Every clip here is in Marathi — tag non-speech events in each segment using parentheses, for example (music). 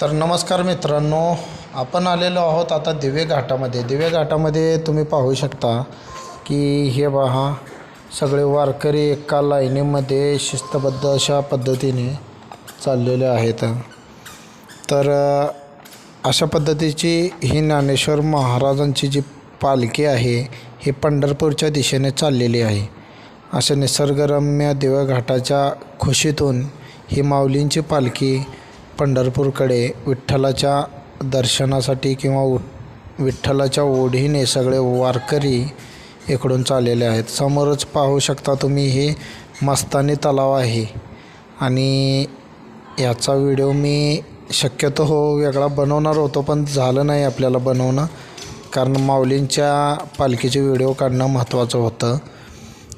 तर नमस्कार मित्रांनो आपण आलेलो आहोत आता दिवे घाटामध्ये. दिवे घाटामध्ये तुम्ही पाहू शकता की हे पहा सगळे वारकरी एका लाईनीमध्ये शिस्तबद्ध अशा पद्धतीने चाललेले आहेत. तर अशा पद्धतीची ही ज्ञानेश्वर महाराजांची जी पालखी आहे ही पंढरपूरच्या दिशेने चाललेली आहे. अशा निसर्गरम्य दिव्याघाटाच्या खुशीतून ही माऊलींची पालखी पंढरपूरकडे विठ्ठलाच्या दर्शनासाठी किंवा विठ्ठलाच्या ओढीने सगळे वारकरी इकडून चाललेले आहेत. समोरच पाहू शकता तुम्ही हे मस्तानी तलाव आहे. आणि याचा व्हिडिओ मी शक्यतो हो वेगळा बनवणार होतो पण झालं नाही आपल्याला बनवणं. कारण माऊलींच्या पालखीचे व्हिडिओ काढणं महत्त्वाचं होतं.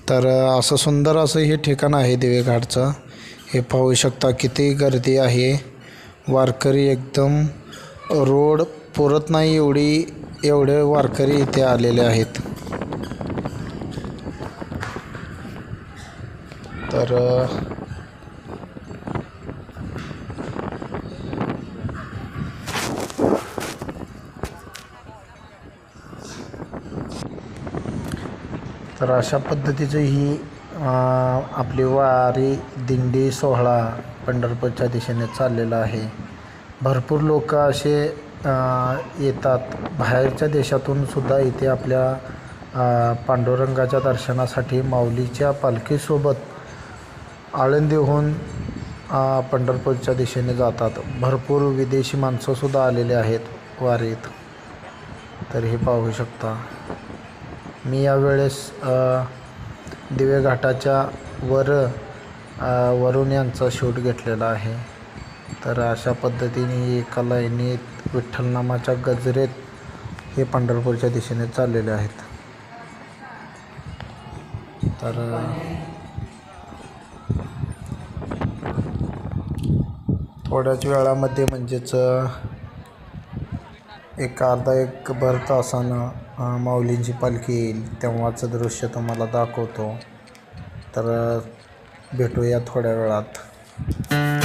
तर असं सुंदर असं हे ठिकाण आहे दिवेघाटचं. हे पाहू शकता किती गर्दी आहे. वारकरी एकदम रोड पुरत नाही एवढी एवढे वारकरी इथे आलेले आहेत. तर तर अशा पद्धतीचं ही आपली वारी दिंडी सोहळा पंढरपूरच्या दिशेने चाललेला आहे. भरपूर लोक असे येतात. बाहेरच्या देशातून सुद्धा इथे आपल्या पांडुरंगाच्या दर्शनासाठी माऊलीच्या पालखीसोबत आळंदीहून पंढरपूरच्या दिशेने जातात. भरपूर विदेशी माणसंसुद्धा आलेले आहेत वारीत. तर हे पाहू शकता. मी यावेळेस वेळेस दिवे घाटाच्या वर वरुण यांचा शूट घेतलेला आहे. तर अशा पद्धतीने एका लाईनीत विठ्ठलनामाच्या गजरेत हे पंढरपूरच्या दिशेने चाललेले आहेत. तर थोड्याच वेळामध्ये म्हणजेच एक अर्धा एक भर तासानं माऊलींची पालखी येईल. तेव्हाचं दृश्य तुम्हाला दाखवतो. तर भेटूया थोड्या वेळात.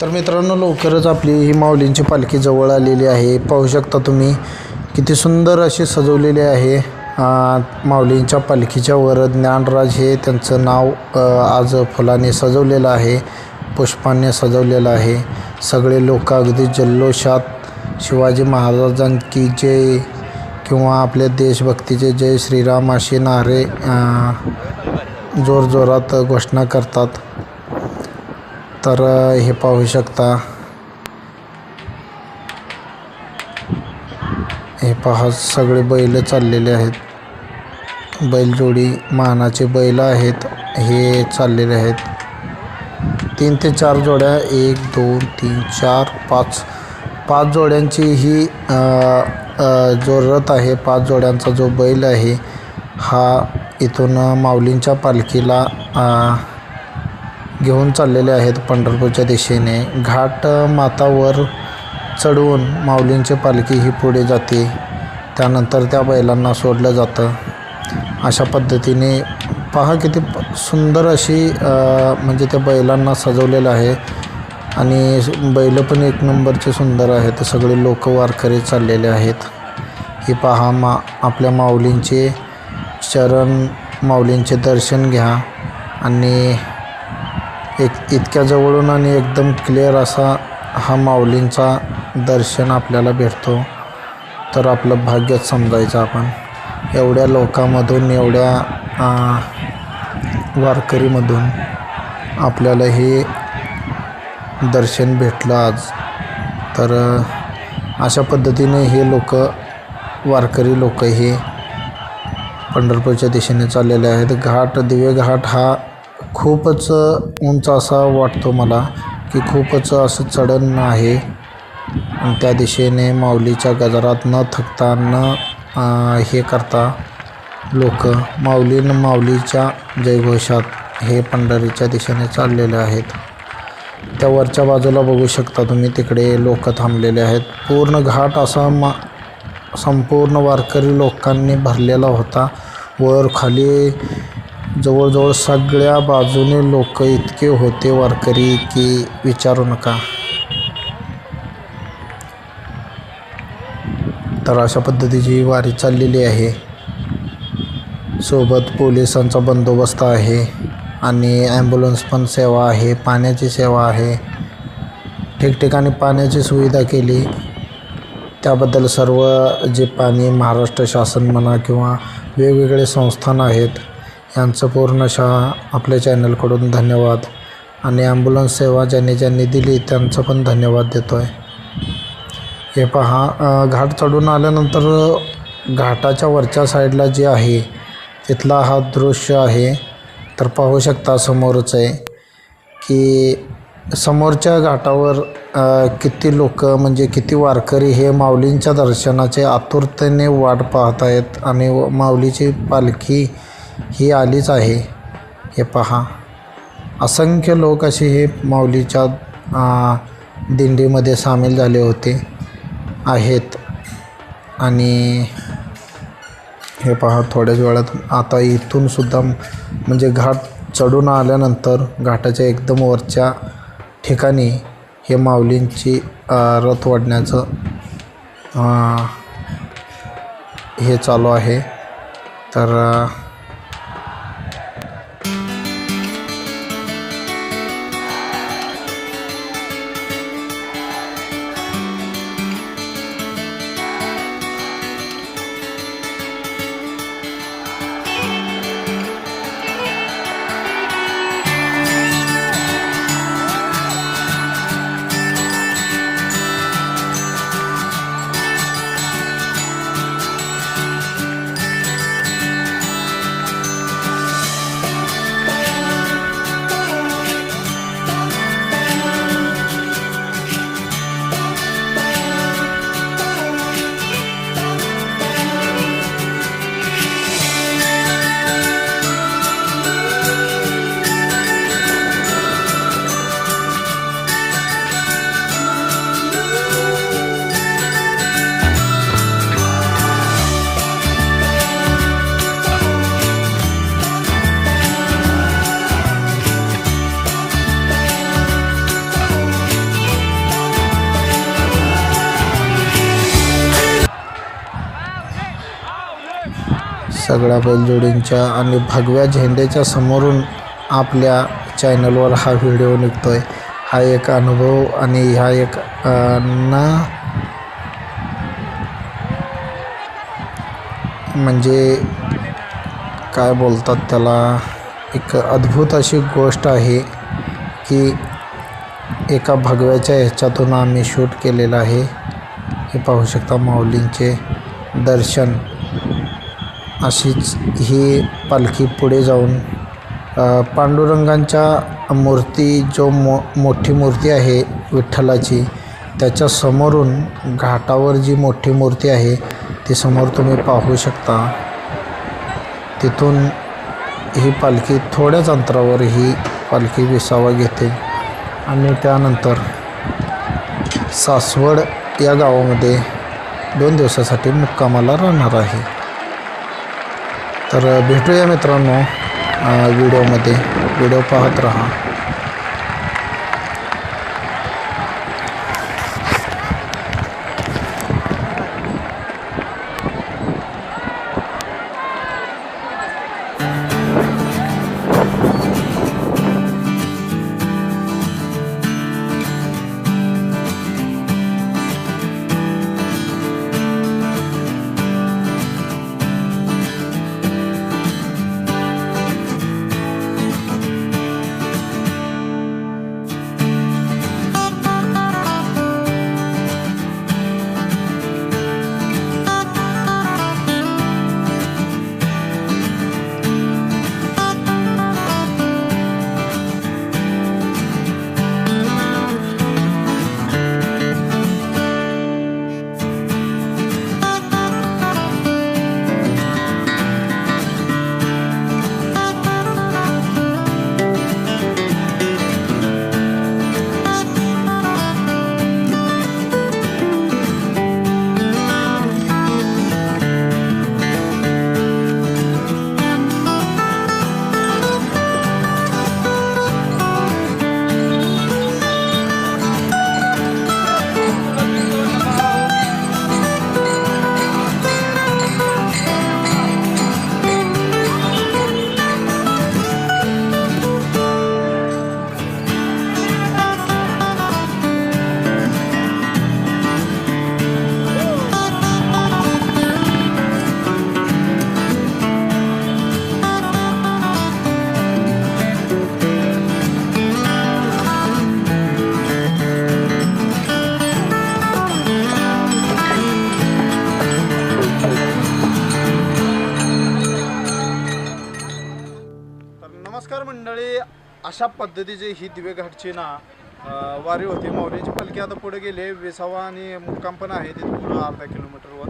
तर मित्रांनो लवकरच आपली ही माऊलींची पालखी जवळ आलेली आहे. पाहू शकता तुम्ही किती सुंदर अशी सजवलेली आहे. माऊलींच्या पालखीच्या वर ज्ञानराज हे त्यांचं नाव आज फुलाने सजवलेलं आहे पुष्पाने सजवलेलं आहे. सगळे लोक अगदी जल्लोषात शिवाजी महाराजांची जय किंवा आपल्या देशभक्तीचे जय श्रीराम असे नारे जोरजोरात घोषणा करतात. तर हे पाहू शकता. हे पहा सगळे बैल चाललेले आहेत. बैलजोडी मानाचे बैल आहेत. हे चाललेले आहेत. तीन ते चार जोड्या एक दोन तीन चार पाच. पाच जोड्यांची ही जो रथ आहे पाच जोड्यांचा जो बैल आहे हा इथून माऊलींच्या पालखीला घेऊन चाललेले आहेत पंढरपूरच्या दिशेने. घाट मातावर चढवून माऊलींची पालखी ही पुढे जाते. त्यानंतर त्या बैलांना सोडलं जातं. अशा पद्धतीने पहा किती सुंदर अशी म्हणजे त्या बैलांना सजवलेलं आहे. आणि बैल पण एक नंबरचे सुंदर आहेत. सगळे लोक वारकरी चाललेले आहेत. ही पहा मा आपल्या माऊलींचे चरण माऊलींचे दर्शन घ्या. आणि एक इतक्या जवळून आणि एकदम क्लिअर असा हा माऊलींचा दर्शन आपल्याला भेटतो. तर आपलं भाग्यच समजायचं आपण. एवढ्या लोकांमधून एवढ्या वारकरीमधून आपल्याला हे दर्शन भेटलं आज. तर अशा पद्धतीने हे लोक वारकरी लोक हे पंढरपूरच्या दिशेने चाललेले आहेत. घाट दिवे घाट हा खूपच उंच असा वाटतो मला की खूपच असं चढण आहे. त्या दिशेने माऊलीच्या गजरात न थकता न हे करता लोक माऊली न माऊलीच्या जयघोषात हे पंढरीच्या दिशेने चाललेले आहेत. त्या वरच्या बाजूला बघू शकता तुम्ही तिकडे लोक थांबलेले आहेत. पूर्ण घाट असा मा संपूर्ण वारकरी लोकांनी भरलेला होता. वर खाली जवळजवळ सगळ्या बाजूने लोक इतके होते वारकरी की विचारू नका. तर अशा पद्धतीची वारी चाललेली आहे. सोबत पोलिसांचा बंदोबस्त आहे आणि ॲम्ब्युलन्स पण सेवा आहे पाण्याची सेवा आहे. ठिकठिकाणी पाण्याची सुविधा केली. त्याबद्दल सर्व जे पाणी महाराष्ट्र शासन म्हणा किंवा वेगवेगळे संस्थान आहेत यांचं पूर्णशः आपल्या चॅनलकडून धन्यवाद. आणि ॲम्ब्युलन्स सेवा ज्यांनी ज्यांनी दिली त्यांचं पण धन्यवाद देतो आहे हे पहा घाट चढून आल्यानंतर घाटाच्या वरच्या साईडला जे आहे तिथला हा दृश्य आहे. तर पाहू शकता समोरच आहे की समोरच्या घाटावर किती लोक म्हणजे किती वारकरी हे माऊलींच्या दर्शनाचे आतुरतेने वाट पाहत आहेत. आणि व- माऊलीची पालखी ही आलीच आहे. हे पहा. असंख्य लोक असे हे माऊलीच्या दिंडीमध्ये सामील झाले होते आहेत. आणि हे पहा थोड्याच वेळात आता इथूनसुद्धा म्हणजे घाट चढून आल्यानंतर घाटाच्या एकदम वरच्या ठिकाणी हे माऊलींची रथ वाढण्याचं हे चालू आहे. तर सगळ्या बैलजोडींच्या आणि भगव्या झेंड्याच्या समोरून आपल्या चॅनलवर हा व्हिडिओ निघतो आहे हा एक अनुभव आणि हा एक ना म्हणजे काय बोलतात त्याला? एक अद्भुत अशी गोष्ट आहे की एका भगव्याच्या ह्याच्यातून आम्ही शूट केलेलं आहे. हे पाहू शकता माऊलींचे दर्शन. अशीच ही पालखी पुढे जाऊन पांडुरंगांच्या मूर्ती जो मो मोठी मूर्ती आहे विठ्ठलाची त्याच्या समोरून घाटावर जी मोठी मूर्ती आहे ती समोर तुम्ही पाहू शकता. तिथून ही पालखी थोड्याच अंतरावर ही पालखी विसावा घेते. आणि त्यानंतर सासवड या गावामध्ये दोन दिवसासाठी मुक्कामाला राहणार आहे. तर भेटूया मित्रांनो व्हिडिओमध्ये. व्हिडिओ पाहत राहा. अशा पद्धतीची ही दिवेघाटची ना वारी होती. माऊलीची पालखी आता पुढे गेले वेसावा आणि मुक्काम पण आहे तिथे पुढं अर्धा किलोमीटरवर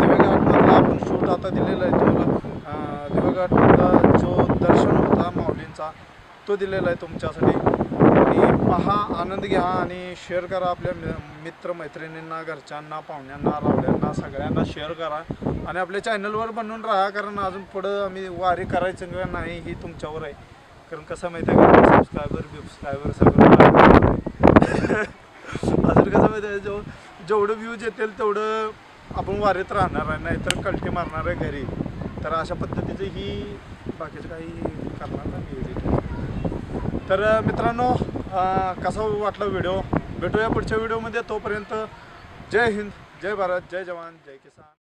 दिवेघाटमधला आपण शोध आता दिलेला आहे तुम्हाला. दिवेघाटमधला जो दर्शन होता माऊलींचा तो दिलेला आहे तुमच्यासाठी. आणि पहा आनंद घ्या आणि शेअर करा आपल्या मि- मित्रमैत्रिणींना घरच्यांना पाहुण्यांना रावड्यांना सगळ्यांना शेअर करा. आणि आपल्या चॅनलवर बनवून राहा कारण अजून पुढं आम्ही वारी करायचं नाही ही तुमच्यावर आहे. कारण कसं माहिती आहे का? सबस्क्रायबर बिबस्क्रायबर सगळं (laughs) अजून कसं माहिती आहे? जेव जेवढं व्ह्यूज येतील तेवढं आपण वारीत राहणार आहे. नाहीतर कलटी मारणार आहे घरी. तर अशा पद्धतीचं ही बाकीचं काही करणार नाही एडिट तर मित्रांनो कसा वाटला व्हिडिओ भेटूया पुढच्या व्हिडिओमध्ये तोपर्यंत जय हिंद जय भारत जय जवान जय किसान.